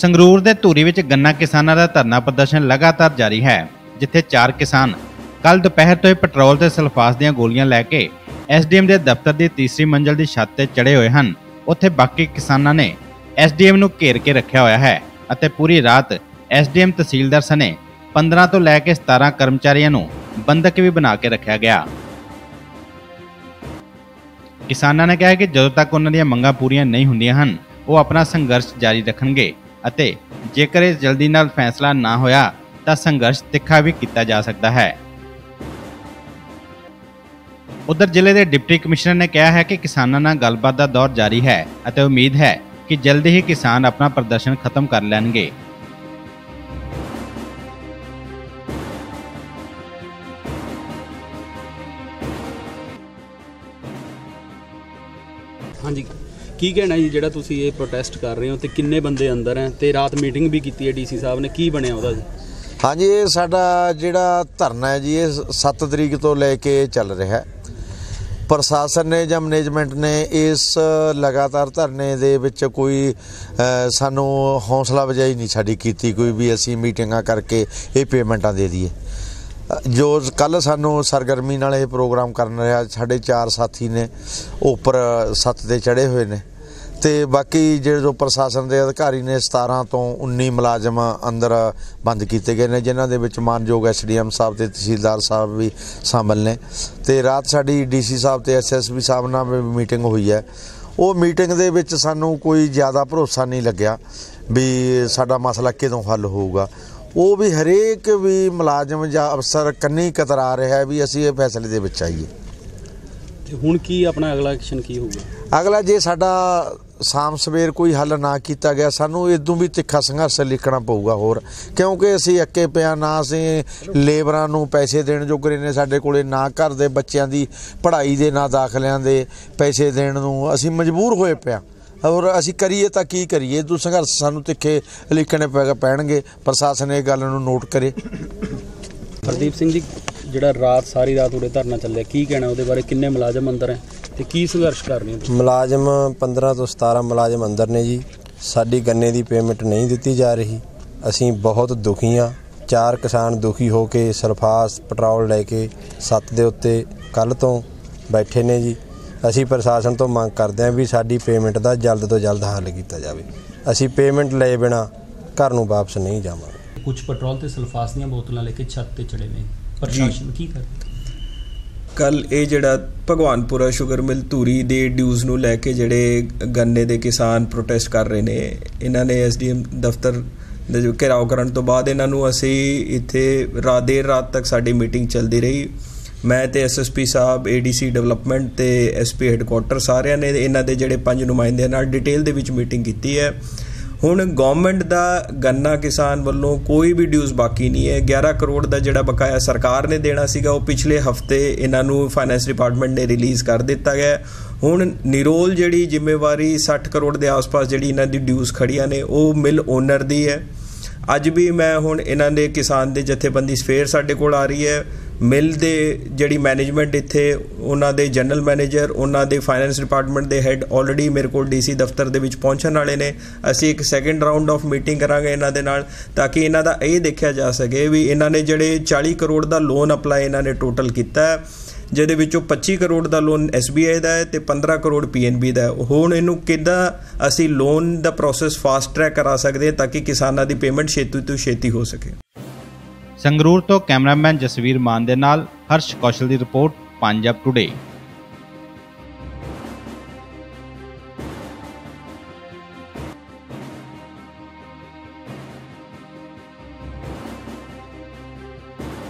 ਸੰਗਰੂਰ ਦੇ ਧੂਰੀ ਵਿੱਚ ਗੰਨਾ ਕਿਸਾਨਾਂ ਦਾ ਧਰਨਾ ਪ੍ਰਦਰਸ਼ਨ ਲਗਾਤਾਰ ਜਾਰੀ ਹੈ, ਜਿੱਥੇ ਚਾਰ ਕਿਸਾਨ ਕੱਲ ਦੁਪਹਿਰ ਤੋਂ ਹੀ ਪੈਟਰੋਲ ਤੇ ਸਲਫਾਸ ਦੀਆਂ ਗੋਲੀਆਂ ਲੈ ਕੇ ਐਸਡੀਐਮ ਦੇ ਦਫ਼ਤਰ ਦੀ ਤੀਸਰੀ ਮੰਜ਼ਲ ਦੀ ਛੱਤ ਤੇ ਚੜੇ ਹੋਏ ਹਨ। ਉੱਥੇ ਬਾਕੀ ਕਿਸਾਨਾਂ ਨੇ ਐਸਡੀਐਮ ਨੂੰ ਘੇਰ ਕੇ ਰੱਖਿਆ ਹੋਇਆ ਹੈ ਅਤੇ ਪੂਰੀ ਰਾਤ ਐਸਡੀਐਮ ਤਹਿਸੀਲਦਾਰ ਸਨੇ 15 ਤੋਂ ਲੈ ਕੇ 17 ਕਰਮਚਾਰੀਆਂ ਨੂੰ ਬੰਦਕ ਵੀ ਬਣਾ ਕੇ ਰੱਖਿਆ ਗਿਆ। ਕਿਸਾਨਾਂ ਨੇ ਕਿਹਾ ਕਿ ਜਦੋਂ ਤੱਕ ਉਹਨਾਂ ਦੀਆਂ ਮੰਗਾਂ ਪੂਰੀਆਂ ਨਹੀਂ ਹੁੰਦੀਆਂ ਹਨ, ਉਹ ਆਪਣਾ ਸੰਘਰਸ਼ ਜਾਰੀ ਰੱਖਣਗੇ। ਅਤੇ ਜੇਕਰ ਇਹ ਜਲਦੀ ਨਾਲ ਫੈਸਲਾ ਨਾ ਹੋਇਆ, ਤਾਂ ਸੰਘਰਸ਼ ਤਿੱਖਾ ਵੀ ਕੀਤਾ ਜਾ ਸਕਦਾ ਹੈ। ਉਧਰ ਜ਼ਿਲ੍ਹੇ ਦੇ ਡਿਪਟੀ ਕਮਿਸ਼ਨਰ ਨੇ ਕਿਹਾ ਹੈ ਕਿ ਕਿਸਾਨਾਂ ਨਾਲ ਗੱਲਬਾਤ ਦਾ ਦੌਰ ਜਾਰੀ ਹੈ ਅਤੇ ਉਮੀਦ ਹੈ ਕਿ ਜਲਦੀ ਹੀ ਕਿਸਾਨ ਆਪਣਾ ਪ੍ਰਦਰਸ਼ਨ ਖਤਮ ਕਰ ਲੈਣਗੇ। ਹਾਂਜੀ। ਕੀ ਕਹਿਣਾ ਜੀ ਜਿਹੜਾ ਤੁਸੀਂ ਇਹ ਪ੍ਰੋਟੈਸਟ ਕਰ ਰਹੇ ਹੋ ਤੇ ਕਿੰਨੇ ਬੰਦੇ ਅੰਦਰ ਹੈ ਤੇ ਰਾਤ ਮੀਟਿੰਗ ਵੀ ਕੀਤੀ ਹੈ ਡੀਸੀ ਸਾਹਿਬ ਨੇ? ਕੀ ਬਣਿਆ ਉਹਦਾ ਜੀ? ਹਾਂਜੀ, ਇਹ ਸਾਡਾ ਜਿਹੜਾ ਧਰਨਾ ਹੈ ਜੀ, ਇਹ 7 ਤਰੀਕ ਤੋਂ ਲੈ ਕੇ ਚੱਲ ਰਿਹਾ ਹੈ। ਪ੍ਰਸ਼ਾਸਨ ਨੇ ਜਾਂ ਮੈਨੇਜਮੈਂਟ ਨੇ ਇਸ ਲਗਾਤਾਰ ਧਰਨੇ ਦੇ ਵਿੱਚ ਕੋਈ ਸਾਨੂੰ ਹੌਸਲਾ ਵਜਾਈ ਨਹੀਂ ਸਾਡੀ ਕੀਤੀ ਕੋਈ ਵੀ ਅਸੀਂ ਮੀਟਿੰਗਾਂ ਕਰਕੇ ਇਹ ਪੇਮੈਂਟਾਂ ਦੇ ਦਈਏ। ਜੋ ਕੱਲ ਸਾਨੂੰ ਸਰਗਰਮੀ ਨਾਲ ਇਹ ਪ੍ਰੋਗਰਾਮ ਕਰਨ ਰਿਹਾ, ਸਾਡੇ ਚਾਰ ਸਾਥੀ ਨੇ, ਉੱਪਰ ਸੱਤ ਤੇ ਚੜੇ ਹੋਏ ਨੇ। ਤੇ ਬਾਕੀ ਜਿਹੜੇ ਜੋ ਪ੍ਰਸ਼ਾਸਨ ਦੇ ਅਧਿਕਾਰੀ ਨੇ 17 ਤੋਂ 19 ਮੁਲਾਜ਼ਮ ਅੰਦਰ ਬੰਦ ਕੀਤੇ ਗਏ ਨੇ ਜਿਨ੍ਹਾਂ ਦੇ ਵਿੱਚ ਮਾਨਯੋਗ ਐਸਡੀਐਮ ਸਾਹਿਬ ਤੇ ਤਹਿਸੀਲਦਾਰ ਸਾਹਿਬ ਵੀ ਸ਼ਾਮਲ ਨੇ। ਤੇ ਰਾਤ ਸਾਡੀ ਡੀਸੀ ਸਾਹਿਬ ਤੇ ਐਸਐਸਪੀ ਸਾਹਿਬ ਨਾਲ ਵੀ ਮੀਟਿੰਗ ਹੋਈ ਹੈ। ਉਹ ਮੀਟਿੰਗ ਦੇ ਵਿੱਚ ਸਾਨੂੰ ਕੋਈ ਜ਼ਿਆਦਾ ਭਰੋਸਾ ਨਹੀਂ ਲੱਗਿਆ ਵੀ ਸਾਡਾ ਮਸਲਾ ਕਿਦੋਂ ਹੱਲ ਹੋਊਗਾ। ਉਹ ਵੀ ਹਰੇਕ ਵੀ ਮੁਲਾਜ਼ਮ ਜਾਂ ਅਫਸਰ ਕੰਨੀ ਕਤਰਾ ਰਿਹਾ ਹੈ ਵੀ ਅਸੀਂ ਇਹ ਫੈਸਲੇ ਦੇ ਵਿੱਚ ਆਈਏ। ਤੇ ਹੁਣ ਕੀ ਆਪਣਾ ਅਗਲਾ ਐਕਸ਼ਨ ਕੀ ਹੋਊਗਾ? ਅਗਲਾ ਜੇ ਸਾਡਾ ਸ਼ਾਮ ਸਵੇਰ ਕੋਈ ਹੱਲ ਨਾ ਕੀਤਾ ਗਿਆ, ਸਾਨੂੰ ਇਦੋਂ ਵੀ ਤਿੱਖਾ ਸੰਘਰਸ਼ ਲਿਖਣਾ ਪਊਗਾ ਹੋਰ। ਕਿਉਂਕਿ ਅਸੀਂ ਅੱਕੇ ਪਿਆ ਨਾ ਅਸੀਂ ਲੇਬਰਾਂ ਨੂੰ ਪੈਸੇ ਦੇਣ ਜੋਗਰੇ ਨੇ ਸਾਡੇ ਕੋਲੇ, ਨਾ ਘਰ ਦੇ ਬੱਚਿਆਂ ਦੀ ਪੜ੍ਹਾਈ ਦੇ, ਨਾ ਦਾਖਲਿਆਂ ਦੇ ਪੈਸੇ ਦੇਣ ਨੂੰ। ਅਸੀਂ ਮਜਬੂਰ ਹੋਏ ਪਿਆ ਔਰ ਅਸੀਂ ਕਰੀਏ ਤਾਂ ਕੀ ਕਰੀਏ? ਦੂ ਸੰਘਰਸ਼ ਸਾਨੂੰ ਤਿੱਖੇ ਲਿਖਣੇ ਪੈ- ਪੈਣਗੇ। ਪ੍ਰਸ਼ਾਸਨ ਇਹ ਗੱਲ ਨੂੰ ਨੋਟ ਕਰੇ। ਪ੍ਰਦੀਪ ਸਿੰਘ ਜੀ ਜਿਹੜਾ ਰਾਤ ਸਾਰੀ ਰਾਤ ਉਰੇ ਧਰਨਾ ਚੱਲਿਆ ਕੀ ਕਹਿਣਾ ਉਹਦੇ ਬਾਰੇ? ਕਿੰਨੇ ਮੁਲਾਜ਼ਮ ਅੰਦਰ ਹੈ ਤੇ ਕੀ ਸੰਘਰਸ਼ ਕਰ ਰਹੇ ਹੋ? ਮੁਲਾਜ਼ਮ 15 ਤੋਂ 17 ਮੁਲਾਜ਼ਮ ਅੰਦਰ ਨੇ ਜੀ। ਸਾਡੀ ਗੰਨੇ ਦੀ ਪੇਮੈਂਟ ਨਹੀਂ ਦਿੱਤੀ ਜਾ ਰਹੀ। ਅਸੀਂ ਬਹੁਤ ਦੁਖੀ ਹਾਂ। ਚਾਰ ਕਿਸਾਨ ਦੁਖੀ ਹੋ ਕੇ ਸਲਫਾਸ ਪੈਟਰੋਲ ਲੈ ਕੇ ਸੱਤ ਦੇ ਉੱਤੇ ਕੱਲ ਤੋਂ ਬੈਠੇ ਨੇ ਜੀ। ਅਸੀਂ ਪ੍ਰਸ਼ਾਸਨ ਤੋਂ ਮੰਗ ਕਰਦੇ ਹਾਂ ਵੀ ਸਾਡੀ ਪੇਮੈਂਟ ਦਾ ਜਲਦ ਤੋਂ ਜਲਦ ਹੱਲ ਕੀਤਾ ਜਾਵੇ। ਅਸੀਂ ਪੇਮੈਂਟ ਲਏ ਬਿਨਾ ਘਰ ਨੂੰ ਵਾਪਸ ਨਹੀਂ ਜਾਵਾਂਗੇ। ਕੁਝ ਪੈਟਰੋਲ ਤੇ ਸਲਫਾਸ ਦੀਆਂ ਬੋਤਲਾਂ ਲੈ ਕੇ ਛੱਤ ਤੇ ਚੜੇ ਨੇ। ਪ੍ਰਸ਼ਾਸਨ ਕੀ ਕਰ ਕੱਲ ਇਹ ਜਿਹੜਾ ਭਗਵਾਨਪੁਰਾ ਸ਼ੂਗਰ ਮਿਲ ਧੂਰੀ ਦੇ ਡਿਊਜ਼ ਨੂੰ ਲੈ ਕੇ ਜਿਹੜੇ ਗੰਨੇ ਦੇ ਕਿਸਾਨ ਪ੍ਰੋਟੈਸਟ ਕਰ ਰਹੇ ਨੇ ਇਹਨਾਂ ਨੇ ਐਸਡੀਐਮ ਦਫ਼ਤਰ ਦੇ ਜੋ ਘਿਰਾਓ ਕਰਨ ਤੋਂ ਬਾਅਦ ਇਹਨਾਂ ਨੂੰ ਅਸੀਂ ਇੱਥੇ ਰਾਤ ਦੇਰ ਰਾਤ ਤੱਕ ਸਾਡੀ ਮੀਟਿੰਗ ਚੱਲਦੀ ਰਹੀ। ਮੈਂ ਤੇ ਐਸਐਸਪੀ ਸਾਹਿਬ ਏਡੀਸੀ ਡਿਵੈਲਪਮੈਂਟ ਤੇ ਐਸਪੀ ਹੈੱਡਕੁਆਟਰ ਸਾਰਿਆਂ ਨੇ ਇਹਨਾਂ ਦੇ ਜਿਹੜੇ ਪੰਜ ਨੁਮਾਇੰਦਿਆਂ ਨਾਲ ਡਿਟੇਲ ਦੇ ਵਿੱਚ ਮੀਟਿੰਗ ਕੀਤੀ ਹੈ। ਹੁਣ ਗਵਰਨਮੈਂਟ ਦਾ ਗੰਨਾ ਕਿਸਾਨ ਵੱਲੋਂ ਕੋਈ ਵੀ ਡਿਊਜ਼ ਬਾਕੀ ਨਹੀਂ ਹੈ। 11 ਕਰੋੜ ਦਾ ਜਿਹੜਾ ਬਕਾਇਆ ਸਰਕਾਰ ਨੇ ਦੇਣਾ ਸੀਗਾ, ਉਹ ਪਿਛਲੇ ਹਫ਼ਤੇ ਇਹਨਾਂ ਨੂੰ ਫਾਈਨੈਂਸ ਡਿਪਾਰਟਮੈਂਟ ਨੇ ਰਿਲੀਜ਼ ਕਰ ਦਿੱਤਾ ਗਿਆ। ਹੁਣ ਨਿਰੋਲ ਜਿਹੜੀ ਜ਼ਿੰਮੇਵਾਰੀ 60 ਕਰੋੜ ਦੇ ਆਸ-ਪਾਸ ਜਿਹੜੀ ਇਹਨਾਂ ਦੀ ਡਿਊਜ਼ ਖੜੀਆਂ ਨੇ, ਉਹ ਮਿਲ ਓਨਰ ਦੀ ਹੈ। ਅੱਜ ਵੀ ਮੈਂ ਹੁਣ ਇਹਨਾਂ ਦੇ ਕਿਸਾਨ ਦੇ ਜਥੇਬੰਦੀ ਸਫੇਰ ਸਾਡੇ ਕੋਲ ਆ ਰਹੀ ਹੈ। ਮਿਲ ਦੇ ਜਿਹੜੀ ਮੈਨੇਜਮੈਂਟ ਇੱਥੇ, ਉਹਨਾਂ ਦੇ ਜਨਰਲ ਮੈਨੇਜਰ ਉਹਨਾਂ ਦੇ ਫਾਈਨੈਂਸ ਡਿਪਾਰਟਮੈਂਟ ਦੇ ਹੈੱਡ ਆਲਰੇਡੀ ਮੇਰੇ ਕੋਲ ਡੀਸੀ ਦਫ਼ਤਰ ਦੇ ਵਿੱਚ ਪਹੁੰਚਣ ਵਾਲੇ ਨੇ। ਅਸੀਂ ਇੱਕ ਸੈਕੰਡ ਰਾਉਂਡ ਆਫ ਮੀਟਿੰਗ ਕਰਾਂਗੇ ਇਹਨਾਂ ਦੇ ਨਾਲ, ਤਾਂ ਕਿ ਇਹਨਾਂ ਦਾ ਇਹ ਦੇਖਿਆ ਜਾ ਸਕੇ ਵੀ ਇਹਨਾਂ ਨੇ ਜਿਹੜੇ 40 ਕਰੋੜ ਦਾ ਲੋਨ ਅਪਲਾਈ ਇਹਨਾਂ ਨੇ ਟੋਟਲ ਕੀਤਾ ਹੈ, ਜਿਹਦੇ ਵਿੱਚੋਂ 25 ਕਰੋੜ ਦਾ ਲੋਨ SBI ਦਾ ਹੈ ਤੇ 15 ਕਰੋੜ PNB ਦਾ ਹੈ। ਹੁਣ ਇਹਨੂੰ ਕਿੱਦਾਂ ਅਸੀਂ ਲੋਨ ਦਾ ਪ੍ਰੋਸੈਸ ਫਾਸਟ ਟਰੈਕ ਕਰਾ ਸਕਦੇ ਹਾਂ ਤਾਂ ਕਿ ਕਿਸਾਨਾਂ ਦੀ ਪੇਮੈਂਟ ਛੇਤੀ ਤੋਂ ਛੇਤੀ ਹੋ ਸਕੇ? ਸੰਗਰੂਰ ਤੋਂ ਕੈਮਰਾਮੈਨ ਜਸਵੀਰ ਮਾਨ ਦੇ ਨਾਲ ਹਰਸ਼ ਕੌਸ਼ਲ ਦੀ ਰਿਪੋਰਟ ਪੰਜਾਬ ਟੁਡੇ